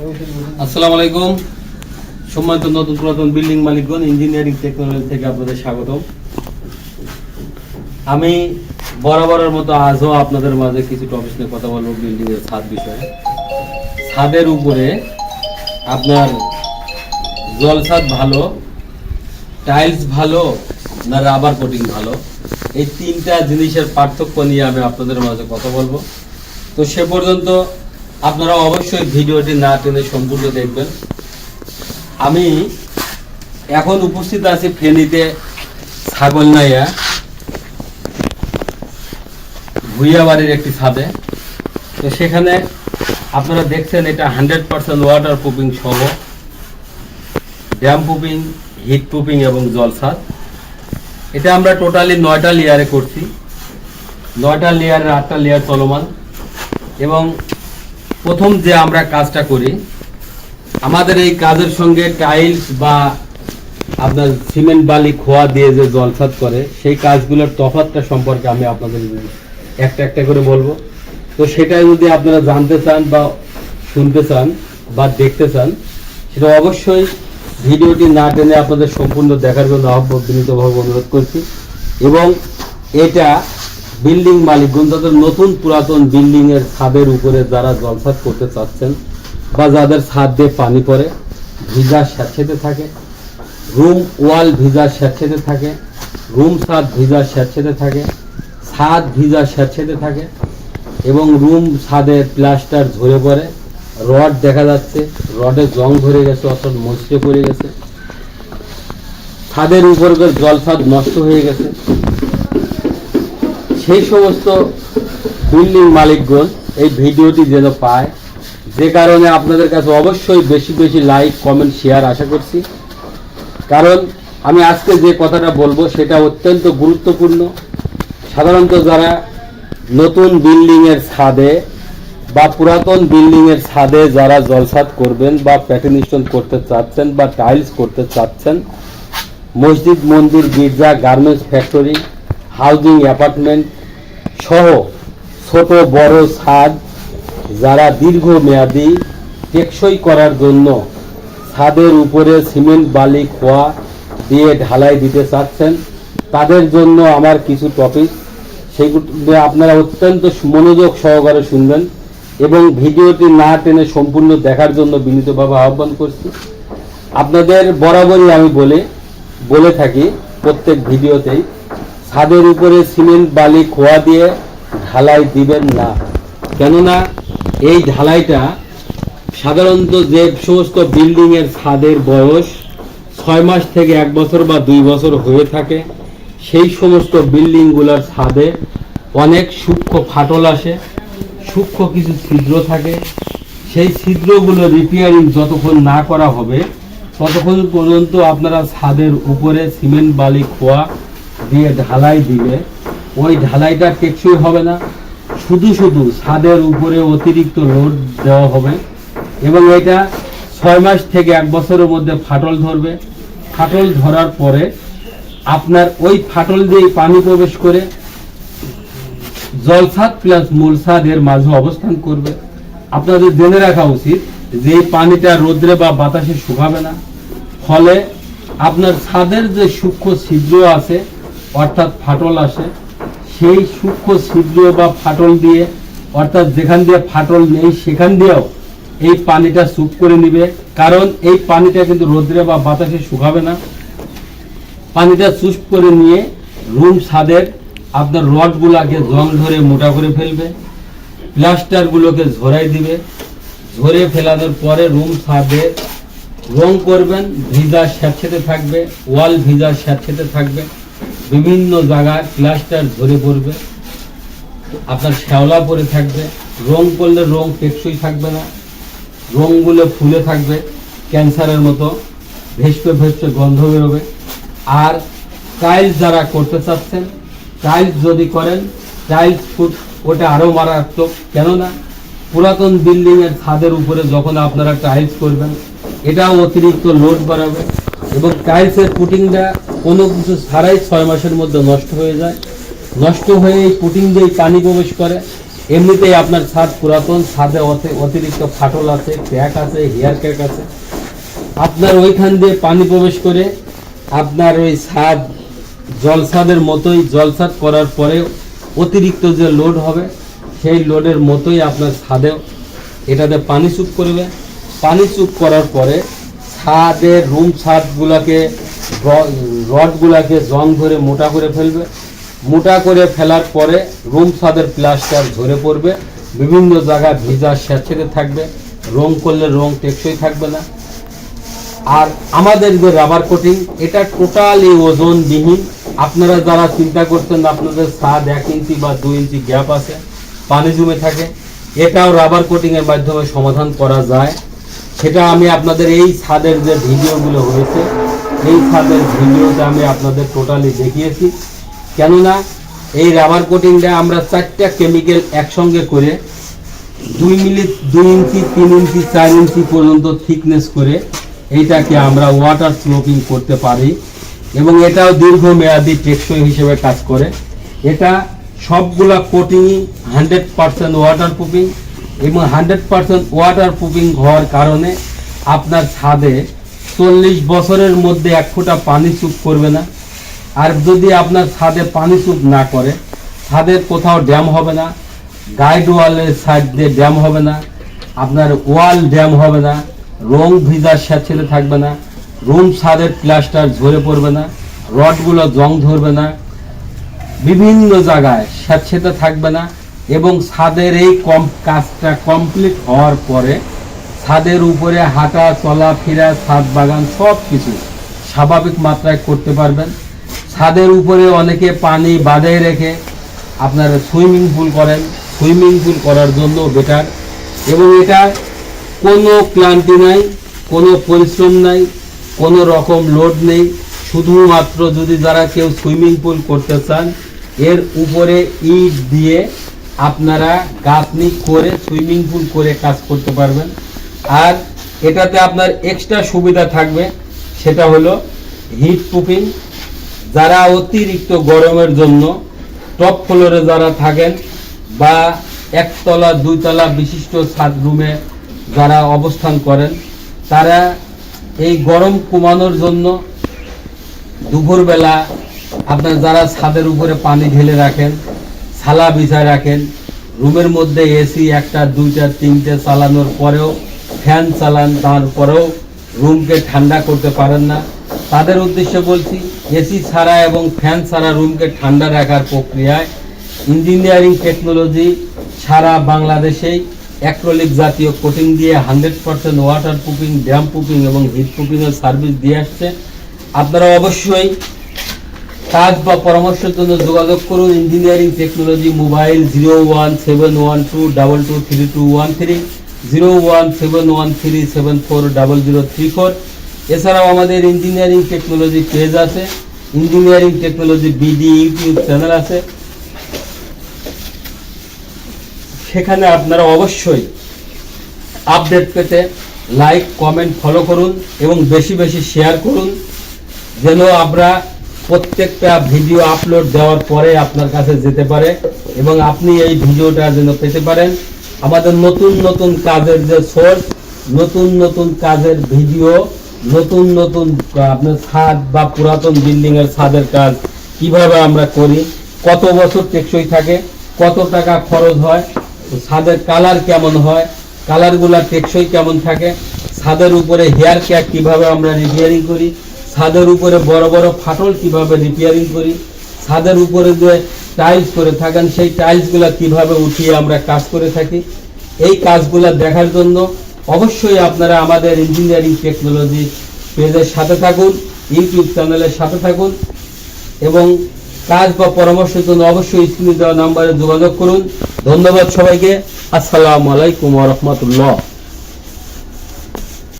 আসসালামু আলাইকুম সম্মানিত নতুন পুরাতন বিল্ডিং মালিকগণ, ইঞ্জিনিয়ারিং টেকনোলজি থেকে আপনাদের স্বাগতম। আমি বরাবরের মতো আজও আপনাদের মাঝে কিছু টপিক নিয়ে কথা বলব বিল্ডিং এর ছাদ বিষয়ে। ছাদের উপরে আপনার জল ছাদ ভালো টাইলস ভালো, না রাবার কোটিং ভালো? এই তিনটা জিনিসের পার্থক্য নিয়ে আমি আপনাদের মাঝে কথা বলব। তো সে পর্যন্ত আপনারা অবশ্যই ভিডিওটি না টেনে সম্পূর্ণ দেখবেন। আমি এখন উপস্থিত আছি ফেনীতে ছাগল নাইয়া ভুইয়া বাড়ির একটি ছাদে। তো সেখানে আপনারা দেখছেন এটা হান্ড্রেড পার্সেন্ট ওয়াটার প্রুফিং সহ। ড্যাম প্রুফিং, হিট প্রুফিং এবং জল ছাদ। এটা আমরা টোটালি নয়টা লেয়ারে করছি। নয়টা লেয়ারের আটটা লেয়ার চলমান এবং প্রথম যে আমরা কাজটা করি, আমাদের এই কাজের সঙ্গে টাইলস বা আপনার সিমেন্ট, বালি, খোয়া দিয়ে যে জলসাদ করে, সেই কাজগুলোর তফাৎটা সম্পর্কে আমি আপনাদের একটা একটা করে বলব। তো সেটা যদি আপনারা জানতে চান বা শুনতে চান বা দেখতে চান, সেটা অবশ্যই ভিডিওটি না টেনে আপনাদের সম্পূর্ণ দেখার জন্য বিনীতভাবে অনুরোধ করছি। এবং এটা বিল্ডিং মালিকগণ যাদের নতুন পুরাতন বিল্ডিং এর ছাদের উপরে যারা জলসাদ করতে চাচ্ছেন বা যাদের ছাদ দিয়ে পানি পড়ে, ভিজা স্যাঁতসেঁতে থাকে। রুম ওয়াল ভিজা স্যাঁতসেঁতে থাকে। রুম ছাদ ভিজা স্যাঁতসেঁতে থাকে। ছাদ ভিজা স্যাঁতসেঁতে থাকে এবং রুম ছাদে প্লাস্টার ঝরে পড়ে। রড দেখা যাচ্ছে, রডে জং ধরে গেছে, অর্থাৎ মসৃে পড়ে গেছে। ছাদের উপর জল ছাদ নষ্ট হয়ে গেছে। সেই সমস্ত বিল্ডিং মালিকগণ এই ভিডিওটি যেন পায়। যে কারণে আপনাদের কাছে অবশ্যই বেশি বেশি লাইক কমেন্ট শেয়ার আশা করছি। কারণ আমি আজকে যে কথাটা বলব সেটা অত্যন্ত গুরুত্বপূর্ণ। সাধারণত যারা নতুন বিল্ডিংয়ের ছাদে বা পুরাতন বিল্ডিংয়ের ছাদে যারা জলসাদ করবেন বা প্যাটার্ন স্টোন করতে চাচ্ছেন বা টাইলস করতে চাচ্ছেন, মসজিদ, মন্দির, গির্জা গার্মেন্টস ফ্যাক্টরি হাউজিং অ্যাপার্টমেন্ট সহ ছোট, বড় ছাদ যারা দীর্ঘমেয়াদী টেকসই করার জন্য ছাদের উপরে সিমেন্ট, বালি, খোয়া দিয়ে ঢালাই দিতে চাচ্ছেন, তাদের জন্য আমার কিছু টপিক সেগুলো আপনারা অত্যন্ত মনোযোগ সহকারে শুনবেন এবং ভিডিওটি না টেনে সম্পূর্ণ দেখার জন্য বিনীতভাবে আহ্বান করছি। আপনাদের বরাবরই আমি বলে বলে থাকি প্রত্যেক ভিডিওতেই। ছাদের উপরে সিমেন্ট, বালি, খোয়া দিয়ে ঢালাই দিবেন না। কেননা এই ঢালাইটা সাধারণত যে সমস্ত বিল্ডিং এর ছাদের বয়স ছয় মাস থেকে এক বছর বা দুই বছর হয়ে থাকে, সেই সমস্ত বিল্ডিংগুলোর ছাদে অনেক সূক্ষ্ম ফাটল আসে, সূক্ষ্ম কিছু ছিদ্র থাকে। সেই ছিদ্রগুলো রিপেয়ারিং যতক্ষণ না করা হবে, ততক্ষণ পর্যন্ত আপনারা ছাদের উপরে সিমেন্ট, বালি, খোয়া দিয়ে ঢালাই দিলে ওই ঢালাইটা টেকসই হবে না। শুধু শুধু ছাদের উপরে অতিরিক্ত লোড দেওয়া হবে। এবং এটা ছয় মাস থেকে এক বছরের মধ্যে ফাটল ধরবে। ফাটল ধরার পরে আপনার ওই ফাটল দিয়ে পানি প্রবেশ করে জলছাদ প্লাস মূলছাদ এর মাঝে অবস্থান করবে। আপনাদের জেনে রাখা উচিত যে পানিটা রোদ্রে বা বাতাসে শুকাবে না। ফলে আপনার ছাদের যে সূক্ষ্ম ছিদ্র আছে অর্থাৎ ফাটল আসে, সেই সূক্ষ্ম ছিদ্র বা ফাটল দিয়ে, অর্থাৎ যেখান দিয়ে ফাটল নেই সেখান দিয়েও এই পানিটা সুপ করে নিবে। কারণ এই পানিটা কিন্তু রোদ্রে বা বাতাসে শুকাবে না। পানিটা চুপ করে নিয়ে রুম ছাদের আপনার রডগুলাকে জং ধরে মোটা করে ফেলবে, প্লাস্টারগুলোকে ঝরাই দিবে। ঝরে ফেলানোর পরে রুম ছাদে রং করবেন, ভিজা স্যাঁতসেঁতে থাকবে, ওয়াল ভিজা স্যাঁতসেঁতে থাকবে। বিভিন্ন জায়গায় প্লাস্টার ঝরে পড়বে, আপনার শ্যাওলা পরে থাকবে, রং করলে রং টেকসই থাকবে না রংগুলো ফুলে থাকবে, ক্যান্সারের মতো ভেসপে ভেসপে গন্ধ বেরোবে। আর টাইলস যারা করতে চাচ্ছেন, টাইলস যদি করেন, টাইলস ফুট ওটা আরও মারাত্মক। কেননা পুরাতন বিল্ডিংয়ের ছাদের উপরে যখন আপনারা টাইলস করবেন এটাও অতিরিক্ত লোড বাড়াবে এবং টাইলসের পুটিংটা কোনো কিছু ছাড়াই ছয় মাসের মধ্যে নষ্ট হয়ে যায়। নষ্ট হয়ে এই পুটিং দিয়ে পানি প্রবেশ করে। এমনিতেই আপনার ছাদ পুরাতন, ছাদে অতি- অতিরিক্ত ফাটল আছে, ক্র্যাক আছে, হেয়ার ক্র্যাক আছে। আপনার ওইখান দিয়ে পানি প্রবেশ করে আপনার ওই ছাদ জলসাদের মতোই জলসাদ করার পরে অতিরিক্ত যে লোড হবে, সেই লোডের মতোই আপনার ছাদেও এটাতে পানি চুপ করবে। পানি চুপ করার পরে ছাদের রুম ছাদগুলোকে রডগুলাকে জং ধরে মোটা করে ফেলবে। মোটা করে ফেলার পরে রুম ছাদের প্লাস্টার ঝরে পড়বে। বিভিন্ন জায়গায় ভিজা স্যাঁচেতে থাকবে। রং করলে রং টেকসই থাকবে না। আর আমাদের যে রাবার কোটিং এটা টোটালি ওজনবিহীন। আপনারা যারা চিন্তা করছেন আপনাদের ছাদ এক ইঞ্চি বা দুই ইঞ্চি গ্যাপ আছে, পানি জমে থাকে, এটাও রাবার কোটিং এর মাধ্যমে সমাধান করা যায়। সেটা আমি আপনাদের এই ছাদের যে ভিডিওগুলো হয়েছে এই ছাদের ভিডিওতে আমি আপনাদের টোটালি দেখিয়েছি। কেননা এই রাবার কোটিংটা আমরা চারটা কেমিক্যাল একসঙ্গে করে দুই মিলি দুই ইঞ্চি, তিন ইঞ্চি, চার ইঞ্চি পর্যন্ত থিকনেস করে এইটাকে আমরা ওয়াটার স্লোপিং করতে পারি এবং এটাও দীর্ঘমেয়াদী টেকসই হিসেবে কাজ করে। এটা সবগুলা কোটিংই হান্ড্রেড পার্সেন্ট ওয়াটার প্রুফিং এবং হান্ড্রেড পার্সেন্ট ওয়াটার প্রুফিং হওয়ার কারণে আপনার ছাদে চল্লিশ বছরের মধ্যে এক ফোঁটা পানি চুপ করবে না। আর যদি আপনার ছাদে পানি চুপ না করে ছাদের কোথাও ড্যাম হবে না, গাইড ওয়ালের সাইড দিয়ে ড্যাম হবে না, আপনার ওয়াল ড্যাম হবে না, রং ভিজার স্যাঁচেলে থাকবে না, রুম ছাদের প্লাস্টার ঝরে পড়বে না, রডগুলো জং ধরবে না, বিভিন্ন জায়গায় স্যাঁতসেতে থাকবে না এবং ছাদের এই কম কাজটা কমপ্লিট হওয়ার পরে ছাদের উপরে হাঁটা চলাফেরা ছাদ বাগান সব কিছু স্বাভাবিক মাত্রায় করতে পারবেন। ছাদের উপরে অনেকে পানি বাঁধে রেখে আপনার সুইমিং পুল করেন। সুইমিং পুল করার জন্য বেটার। এবং এটা কোনো ক্লান্তি নাই, কোনো পরিশ্রম নাই, কোনো রকম লোড নেই। শুধুমাত্র যদি যারা কেউ সুইমিং পুল করতে চান, এর উপরে ইট দিয়ে আপনারা গাঁথনি করে সুইমিং পুল করে কাজ করতে পারবেন। আর এটাতে আপনার এক্সট্রা সুবিধা থাকবে, সেটা হলো হিট প্রুফিং যারা অতিরিক্ত গরমের জন্য টপ ফ্লোরে যারা থাকেন বা একতলা, দুইতলা বিশিষ্ট ছাদ রুমে যারা অবস্থান করেন, তারা এই গরম কমানোর জন্য দুপুরবেলা আপনার যারা ছাদের উপরে পানি ঢেলে রাখেন ছালা বিছায় রাখেন, রুমের মধ্যে এসি একটা, দুইটা, তিনটে চালানোর পরেও ফ্যান চালান তারপরেও রুমকে ঠান্ডা করতে পারেন না। তাদের উদ্দেশ্যে বলছি এসি ছাড়া এবং ফ্যান ছাড়া রুমকে ঠান্ডা রাখার প্রক্রিয়ায় ইঞ্জিনিয়ারিং টেকনোলজি সারা বাংলাদেশেই অ্যাক্রোলিক জাতীয় কোটিং দিয়ে hundred percent water proofing dam proofing এবং হিট প্রুফিংয়ের সার্ভিস দিয়ে আসছে। আপনারা অবশ্যই কাজ বা পরামর্শের জন্য যোগাযোগ করুন engineering technology mobile zero one seven one two double two three two one three. Zero one seven one three seven four double zero three four এছাড়াও আমাদের ইঞ্জিনিয়ারিং টেকনোলজি পেজ আছে। Engineering technology BD YouTube channel আছে। সেখানে আপনারা অবশ্যই update পেতে like comment follow করুন এবং বেশি বেশি শেয়ার করুন। যেন আমরা প্রত্যেকটা ভিডিও আপলোড দেওয়ার পরে আপনার কাছে যেতে পারে এবং আপনি এই ভিডিওটা যেন পেতে পারেন। আমাদের নতুন নতুন কাজের যে সোর্স নতুন নতুন কাজের ভিডিও নতুন নতুন আপনার ছাদ বা পুরাতন বিল্ডিং এর ছাদের কাজ কীভাবে আমরা করি, কত বছর টেকসই থাকে, কত টাকা খরচ হয়, ছাদের কালার কেমন হয় কালারগুলা টেকসই কেমন থাকে, ছাদের উপরে হেয়ার ক্যাক কীভাবে আমরা রিপেয়ারিং করি, ছাদের উপরে বড় বড় ফাটল কীভাবে রিপেয়ারিং করি, ছাদের উপরে যে টাইলস করে থাকেন, সেই টাইলসগুলা কীভাবে উঠিয়ে আমরা কাজ করে থাকি? এই কাজগুলা দেখার জন্য অবশ্যই আপনারা আমাদের ইঞ্জিনিয়ারিং টেকনোলজি পেজের সাথে থাকুন ইউটিউব চ্যানেলের সাথে থাকুন এবং কাজ বা পরামর্শের জন্য অবশ্যই স্ক্রিনে দেওয়া নাম্বারে যোগাযোগ করুন। ধন্যবাদ সবাইকে। আসসালামু আলাইকুম রহমতুল্লাহ।